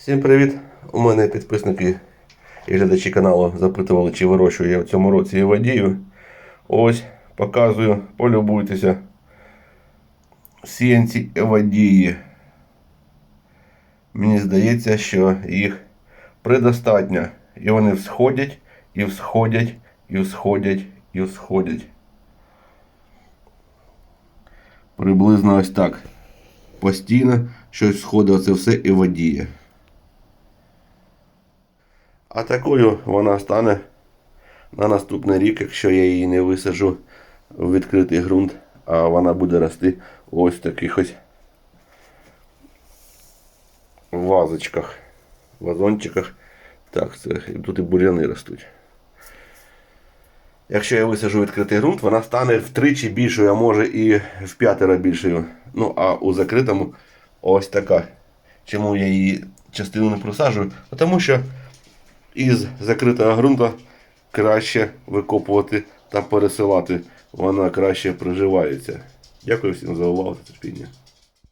Всім привіт! У мене підписники і глядачі каналу запитували, чи вирощую я в цьому році евадію. Ось, показую, полюбуйтеся. Сіянці евадії. Мені здається, що їх предостатньо. І вони всходять, і всходять, і всходять, і всходять. Приблизно ось так. Постійно щось сходить, оце все і водіє. А такою вона стане на наступний рік, якщо я її не висажу в відкритий ґрунт, а вона буде рости ось в таких ось вазочках, вазончиках. Так, це тут і бур'яни ростуть. Якщо я висажу відкритий ґрунт, вона стане втричі більшою, а може і в п'ятеро більшою. Ну, а у закритому ось така. Чому я її частину не просаджую? Тому що із закритого ґрунту краще викопувати та пересилати. Вона краще проживається. Дякую всім за увагу та терпіння.